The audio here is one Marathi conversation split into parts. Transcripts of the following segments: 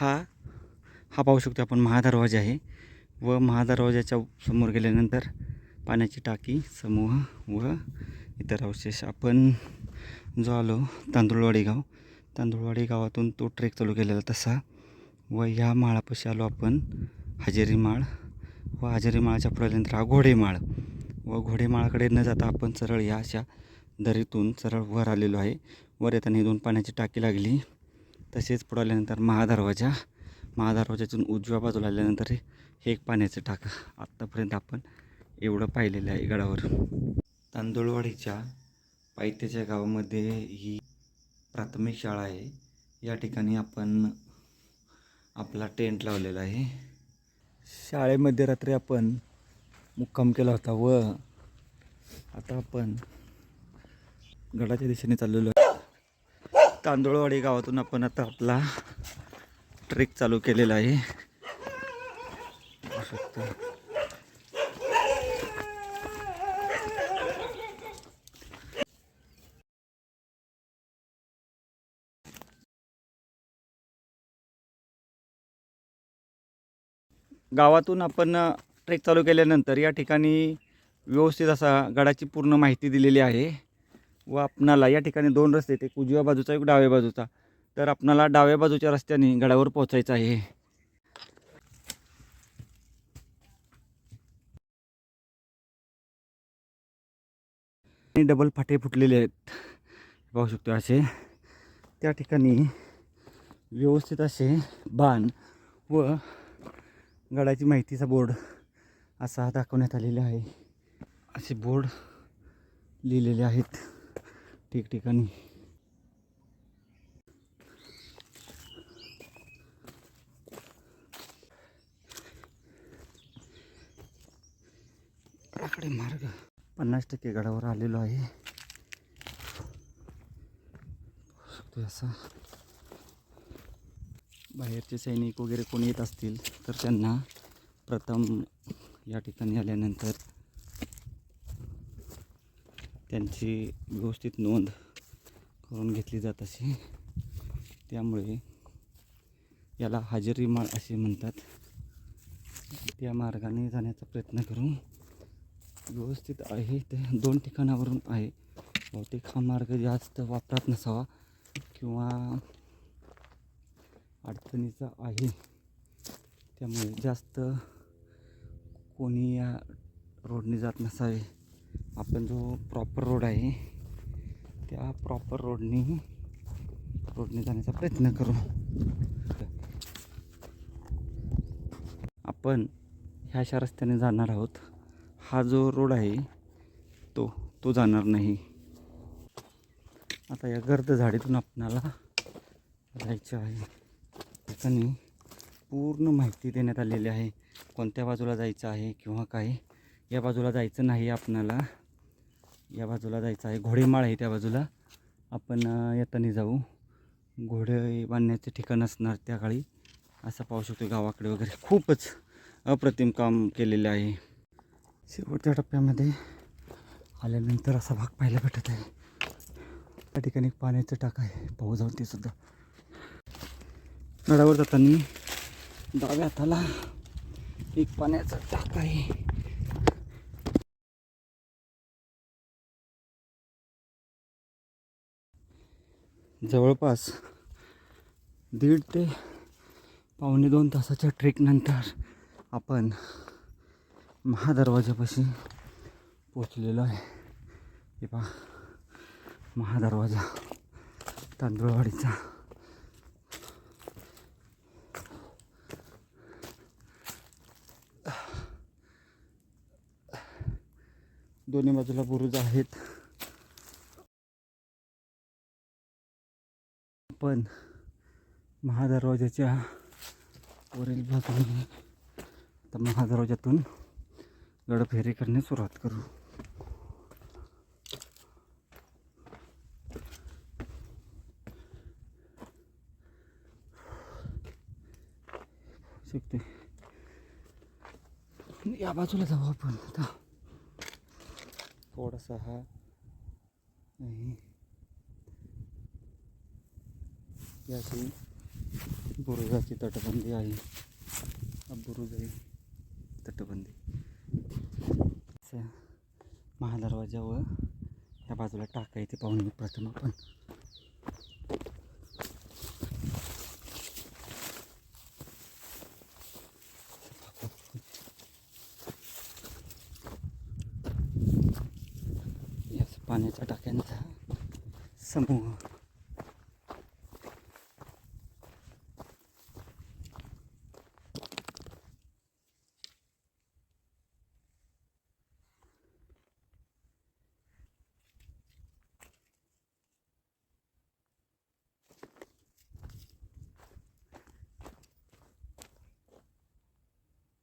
हा हा पाहू शकतो आपण महादरवाजा आहे. व महादरवाजाच्या समोर गेल्यानंतर पाण्याची टाकी समूह व इतर अवशेष. आपण जो आलो तांदूळवाडी गाव. तांदूळवाडी गावातून तो ट्रेक चालू केलेला तसा. व ह्या माळापाशी आलो आपण हजेरी माळ. व हजेरी माळाच्या पुढे आल्यानंतर हा घोडेमाळ व घोडेमाळाकडे न जाता आपण सरळ या अशा दरीतून सरळ वर आलेलो आहे. वर येताना दोन पाण्याची टाकी लागली. तसेच पुढे आल्यानंतर महादरवाजा. महादरवाजातून उजव्या बाजूला आल्यानंतर हे एक पाण्याचं टाका. आत्तापर्यंत आपण एवढं पाहिलेलं आहे गडावर. तांदूळवाडीच्या पायथ्याच्या गावामध्ये ही प्राथमिक शाळा आहे. या ठिकाणी आपण आपला टेंट लावलेला आहे. शाळेमध्ये रात्री आपण मुक्काम केला होता व आता आपण गडाच्या दिशेने चाललेलो तांदूळवाडी गावातून आपण आता आपला ट्रेक चालू केलेला आहे. गावातून आपण ट्रेक चालू केल्यानंतर या ठिकाणी व्यवस्थित असा गडाची पूर्ण माहिती दिलेली आहे. व आपणाला या ठिकाणी दोन रस्ते आहेत, एक उजव्या बाजूचा एक डाव्या बाजूचा. तर आपणाला डाव्या बाजूच्या रस्त्याने गडावर पोहोचायचं आहे. डबल फाटे फुटलेले आहेत. पाहू शकतो असे. त्या ठिकाणी व्यवस्थित असे बाण व गडाची माहितीचा बोर्ड असा दाखवण्यात आलेला आहे. असे बोर्ड लिहिलेले आहेत. ठिकठिकाणी. गडाकडे मार्ग. पन्नास टक्के गडावर आलेलो आहे. असा. बाहेरचे सैनिक वगैरे कोणी येत असतील तर त्यांना प्रथम या ठिकाणी आल्यानंतर त्यांची व्यवस्थित नोंद करून घेतली जात असे त्यामुळे याला हजेरी माळ असे म्हणतात. त्या मार्गाने जाण्याचा प्रयत्न करू व्यवस्थित आहे ते दोन ठिकाणावरून आहे. बहुतेक हा मार्ग जास्त वापरात नसावा किंवा अडचणीचा आहे. त्यामुळे जास्त कोणी या रोडने जात नसावे. आपण जो प्रॉपर रोड आहे त्या प्रॉपर रोडने रोडने जाण्याचा प्रयत्न करू. आपण ह्या अशा रस्त्याने जाणार आहोत. हा जो रोड आहे तो तो जाणार नाही. आता या गर्द झाडीतून आपणाला जायचं आहे. ठिकाणी पूर्ण माहिती देण्यात आलेली आहे. कोणत्या बाजूला जायचं आहे किंवा काय या बाजूला जायचं नाही आपणाला. या बाजूला जायचं आहे. घोडेमाळ आहे त्या बाजूला. आपण येताना जाऊ. घोडे बांधण्याचे ठिकाण असणार त्या काळी. असं पाहू शकतो गावाकडे वगैरे. खूपच अप्रतिम काम केलेलं आहे. शेवटच्या टप्प्यामध्ये आल्यानंतर असा भाग पाहायला भेटत आहे. त्या ठिकाणी एक पाण्याचं टाक आहे. पाहू जाऊन ते सुद्धा. गडावर जाताना डाव्या हाताला एक पाण्याचा टाक आहे. जवळपास दीड ते पावणे दोन तासाच्या ट्रेकनंतर आपण महादरवाजापाशी पोचलेलो आहे. हे पहा महादरवाजा तांदूळवाडीचा. दोन्ही बाजूला बुरुज आहेत. पण महादरवाजाच्या वरील बाजूने आता महादरवाजातून गडफेरी करण्यास सुरुवात करू. शकते या बाजूला जाऊ आपण. आता. थोडासा हा नाही. याची बुरुजाची तटबंदी आहे. बुरुज आहे. तटबंदी. असं महादरवाजा व ह्या बाजूला टाका येते पाहून घेऊ प्रथम आपण. याच पाण्याच्या टाक्यांचा समूह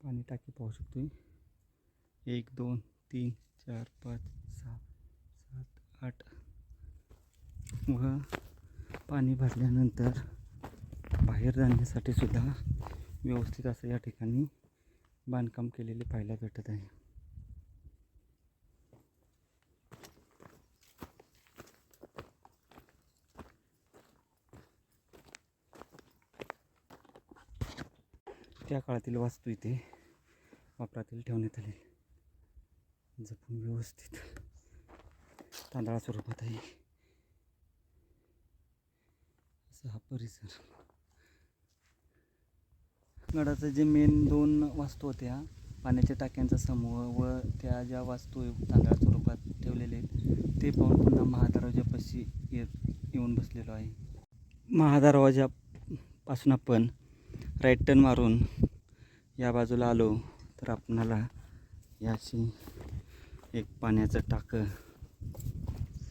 पाणी टाकी पाहू शकतोय एक दोन तीन चार पाच सहा सात आठ व पाणी भरल्यानंतर बाहेर जाण्यासाठी सुद्धा व्यवस्थित असं या ठिकाणी बांधकाम केलेले पाहायला भेटत आहे. त्या काळातील वास्तू इथे वापरातील ठेवण्यात आले. जपून व्यवस्थित तांदळा स्वरूपात आहे असा हा परिसर. गडाचं जे मेन दोन वास्तू होत्या पाण्याच्या टाक्यांचा समूह व त्या ज्या वास्तू तांदळा स्वरूपात ठेवलेले आहेत ते पाहून पुन्हा महादरवाजापाशी येत येऊन बसलेलो आहे. महादरवाजापासून आपण राईट टर्न मारून या बाजूला आलो तर आपणाला याची एक पाण्याचं टाकं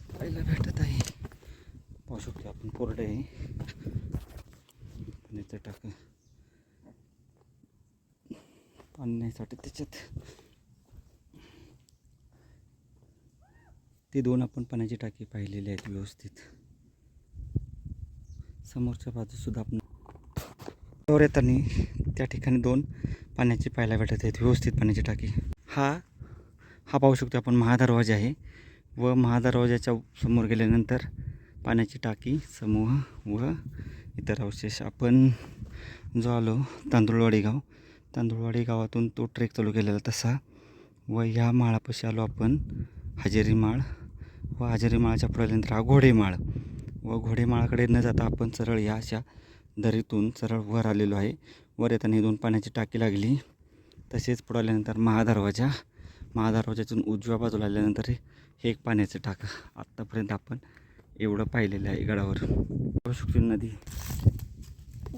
पाहायला भेटत आहे. पाहू शकतो आपण कोरडे आहे. पाण्याचं टाकं पाण्यासाठी त्याच्यात. ते दोन आपण पाण्याची टाकी पाहिलेली आहेत व्यवस्थित. समोरच्या बाजूसुद्धा आपण वर येताना त्या ठिकाणी दोन पाण्याची पाहायला भेटत आहेत व्यवस्थित पाण्याची टाकी. हा हा पाहू शकतो आपण महादरवाजा आहे. व महादरवाजाच्या समोर गेल्यानंतर पाण्याची टाकी समूह व इतर अवशेष. आपण जो आलो तांदूळवाडी गाव. तांदूळवाडी गावातून तो ट्रेक चालू केलेला तसा. व ह्या माळापाशी आलो आपण हजेरी माळ. व हजेरी माळाच्या पुढल्यानंतर हा घोडेमाळ व घोडेमाळाकडे न जाता आपण सरळ या अशा दरीतून सरळ वर आलेलो आहे. वर येताना दोन पाण्याची टाकी लागली. तसेच पुढे आल्यानंतर महादरवाजा. महादरवाजातून उजव्या बाजूला आल्यानंतर हे हे एक पाण्याचं टाकं. आत्तापर्यंत आपण एवढं पाहिलेलं आहे गडावर. पाहू शकतो नदी.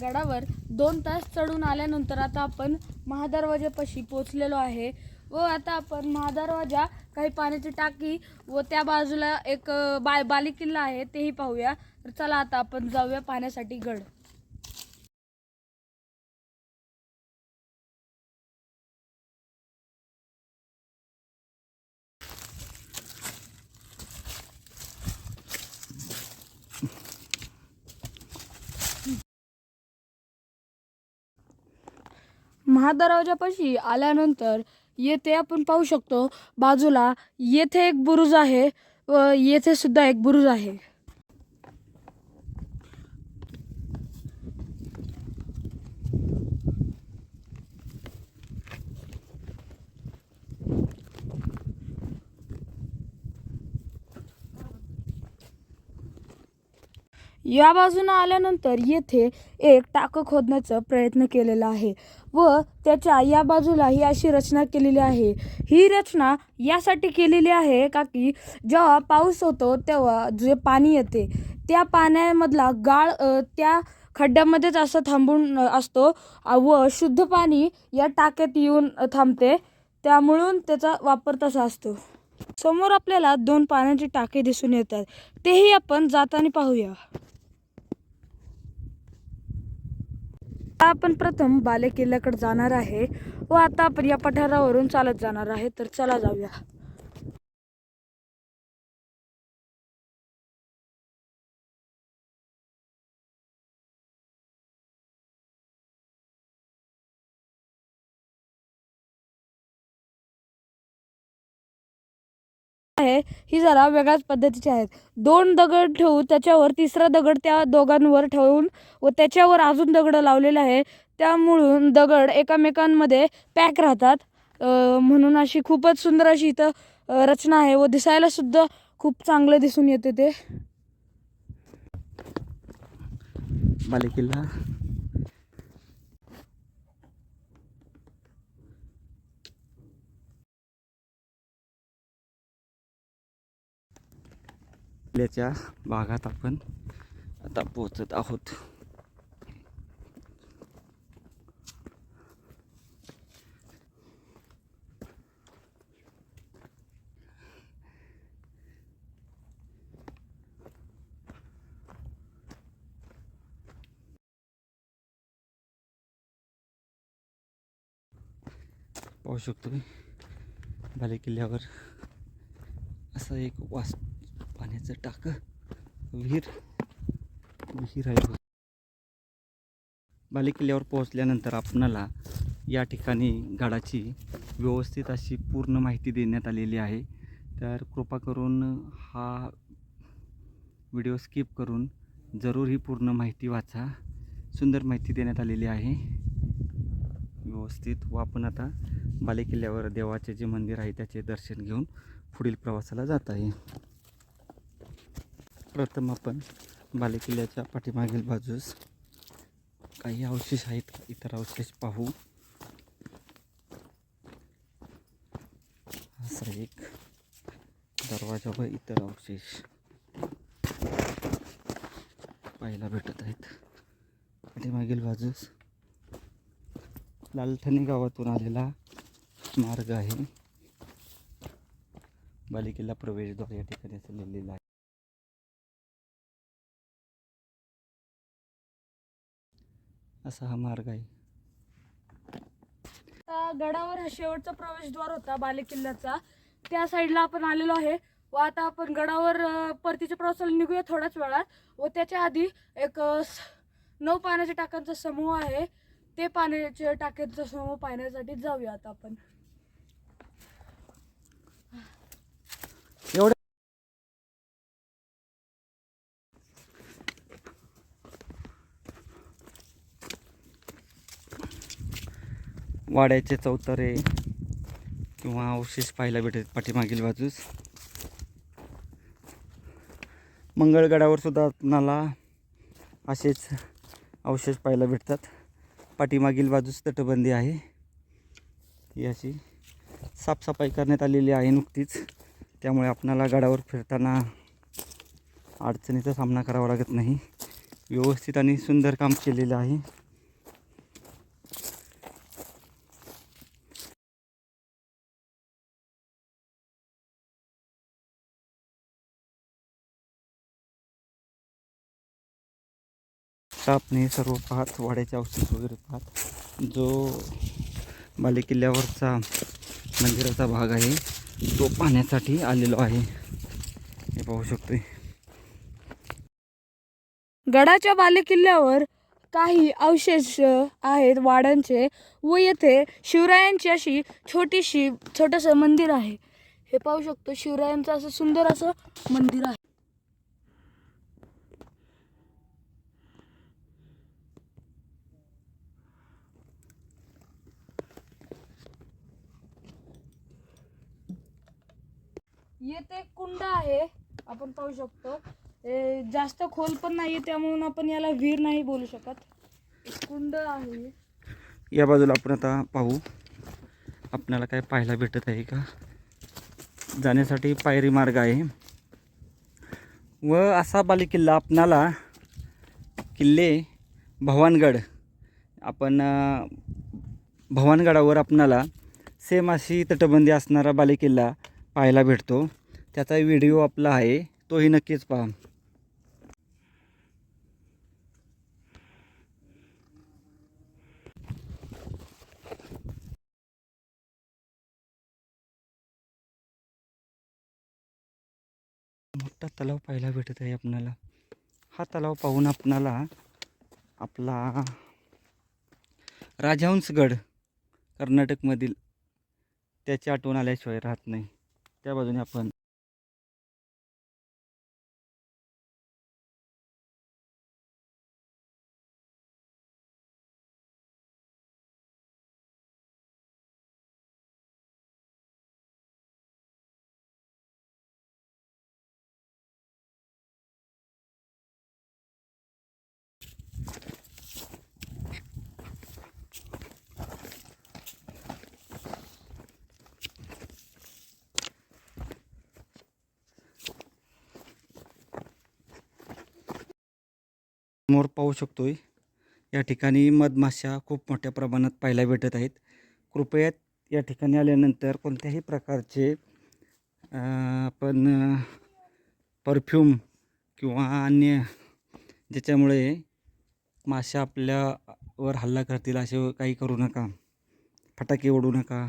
गडावर दोन तास चढून आल्यानंतर आता आपण महादरवाजापाशी पोचलेलो आहे व आता आपण महादरवाजा काही पाण्याची टाकी व त्या बाजूला एक अ, बा बालेकिल्ला आहे तेही पाहूया. तर चला आता आपण जाऊया पाण्यासाठी गड. महादरवाजापाशी आल्यानंतर येथे आपण पाहू शकतो बाजूला येथे एक बुरुज आहे व येथे सुद्धा एक बुरुज आहे. या बाजूने आल्यानंतर येथे एक टाकं खोदण्याचा प्रयत्न केलेला आहे. व त्याच्या या बाजूला ही अशी रचना केलेली आहे. ही रचना यासाठी केलेली आहे का की जेव्हा पाऊस होतो तेव्हा जे पाणी येते त्या पाण्यामधला गाळ त्या खड्ड्यामध्येच असं थांबून असतो व शुद्ध पाणी या टाक्यात येऊन थांबते. त्यामुळून त्याचा वापर तसा असतो. समोर आपल्याला दोन पाण्याचे टाके दिसून येतात. तेही आपण जाताना पाहूया. आपण प्रथम बालेकिल्ल्याकडे जाणार आहे व आता आपण या पठारावरून चालत जाणार आहे. तर चला जाऊया. आहे ही जरा वेगळ्याच पद्धतीची आहेत. दोन दगड ठेवून त्याच्यावर तिसरा दगड त्या दोघांवर ठेवून व त्याच्यावर अजून दगड लावलेलं आहे. त्यामुळून दगड एकामेकांमध्ये पॅक राहतात. म्हणून अशी खूपच सुंदर अशी इथं रचना आहे व दिसायला सुद्धा खूप चांगलं दिसून येते ते. बालेकिल्ला किल्ल्याच्या भागात आपण आता पोचत आहोत. पाहू शकतो मी. किल्ल्यावर असा एक वास पाण्याचं टाक. विहीर. विहीर आहे बाले किल्ल्यावर पोहोचल्यानंतर आपणाला या ठिकाणी गडाची व्यवस्थित अशी पूर्ण माहिती देण्यात आलेली आहे. तर कृपा करून हा व्हिडिओ स्किप करून जरूर ही पूर्ण माहिती वाचा. सुंदर माहिती देण्यात आलेली आहे. व्यवस्थित व आपण आता बालेकिल्ल्यावर देवाचे जे मंदिर आहे त्याचे दर्शन घेऊन पुढील प्रवासाला जात आहे. प्रथम आपण बालेकिल्ल्याच्या पाठीमागील बाजूस काही अवशेष आहेत का? इतर अवशेष पाहू. असा एक दरवाजा व इतर अवशेष पाहायला भेटत आहेत. पाठीमागील बाजूस लालठणी गावातून आलेला मार्ग आहे. बालिकेला प्रवेशद्वार या ठिकाणी असं लिहिलेलं आहे. असा हा मार्ग आहे. आता गडावर हा शेवटचा प्रवेशद्वार होता बालेकिल्ल्याचा. त्या साईडला आपण आलेलो आहे. व आता आपण गडावर परतीच्या प्रवासाला निघूया थोड्याच वेळात. व त्याच्या आधी एक स- नऊ पाण्याच्या टाक्यांचा समूह आहे. ते पाण्याच्या टाक्यांचा समूह पाहण्यासाठी जाऊया आता आपण एवढं वाड्याचे चौतारे किंवा अवशेष पाहायला भेटत पाठीमागील बाजूस. मंगळगडावर सुद्धा आपणाला असेच अवशेष पाहायला भेटतात. पाठीमागील बाजूस तटबंदी आहे. ही अशी साफसफाई करण्यात आलेली आहे नुकतीच. त्यामुळे आपणाला गडावर फिरताना अडचणीचा सामना करावा लागत नाही. व्यवस्थित आणि सुंदर काम केलेलं आहे. आता सर्व पाहत वाड्याचे अवशेष वगैरे पाहत. जो बालेकिल्ल्यावरचा मंदिराचा भाग आहे तो पाहण्यासाठी आलेलो आहे. हे पाहू शकतोय. गडाच्या बालेकिल्ल्यावर काही अवशेष आहेत वाड्यांचे व येथे शिवरायांची अशी छोटीशी छोटंसं मंदिर आहे. हे पाहू शकतो शिवरायांचं असं सुंदर असं मंदिर आहे. रुंद कुंड आहे आपण पाहू शकतो. हे जास्त खोल पण नाही त्यामुळे आपण याला विहीर नाही बोलू शकत. कुंड आहे. या बाजूला आपण आता पाहू. आपल्याला काय पाहायला भेटत आहे का? जाण्यासाठी पायरी मार्ग आहे. व असा बालेकिल्ला आपणाला किल्ले भवानगड आपण भवानगडावर आपणाला सेम अशी तटबंदी असणारा बालेकिल्ला पाहायला भेटतो. त्याचा व्हिडिओ आपला आहे तोही नक्कीच पहा. मोठा तलाव पाहायला भेटत आहे आपणाला. हा तलाव पाहून आपणाला आपला राजहंसगड कर्नाटकमधील त्याची आठवण आल्याशिवाय राहत नाही. त्या बाजूने आपण समोर पाहू शकतोय या ठिकाणी मधमाशा खूप मोठ्या प्रमाणात पाहायला भेटत आहेत. कृपया या ठिकाणी आल्यानंतर कोणत्याही प्रकारचे आपण परफ्यूम किंवा अन्य ज्याच्यामुळे माशा आपल्यावर हल्ला करतील असे काही करू नका. फटाके ओढू नका.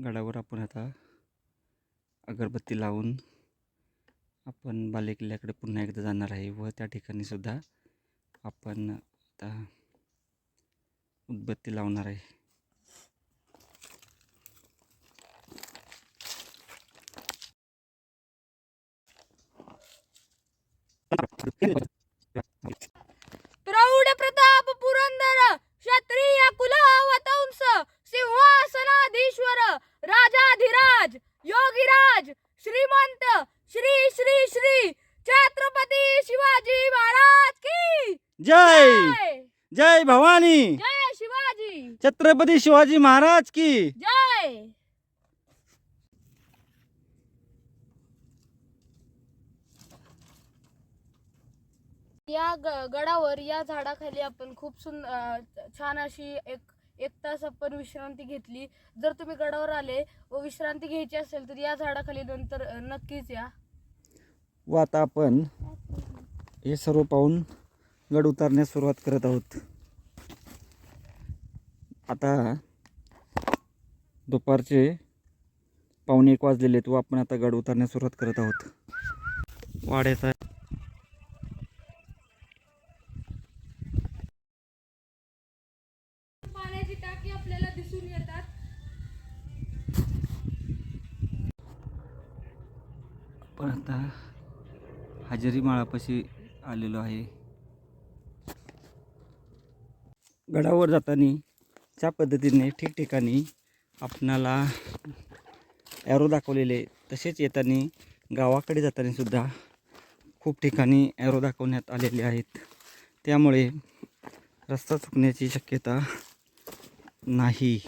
गडावर आपण आता अगरबत्ती लावून आपण बालेकिल्ल्याकडे पुन्हा एकदा जाणार आहे व त्या ठिकाणी सुद्धा आपण आता उदबत्ती लावणार आहे. जय शिवाजी। छत्रपती शिवाजी महाराज की। जय। या ग- गडावर या झाडाखाली आपण खूप सुंद अं, छान अशी एक एक तास आपण विश्रांती घेतली. जर तुम्ही गडावर आले व विश्रांती घ्यायची असेल तर या झाडाखाली नंतर अं, नक्कीच या. व आता आपण हे सर्व पाहून गड उतारण्यास सुरुवात करत आहोत. आता दुपारचे पावणे एक वाजलेले आहेत व आपण आता गड उतारण्यास सुरुवात करत आहोत. वाड्याचा पाण्याची टाकी आपल्याला दिसून येतात. पण आता हजेरी माळापाशी आलेलो आहे. गडावर जाताना ज्या पद्धतीने ठिकठिकाणी आपणाला ॲरो दाखवलेले तसेच येताना गावाकडे जाताना सुद्धा खूप ठिकाणी ॲरो दाखवण्यात आलेले आहेत. त्यामुळे रस्ता चुकण्याची शक्यता नाही.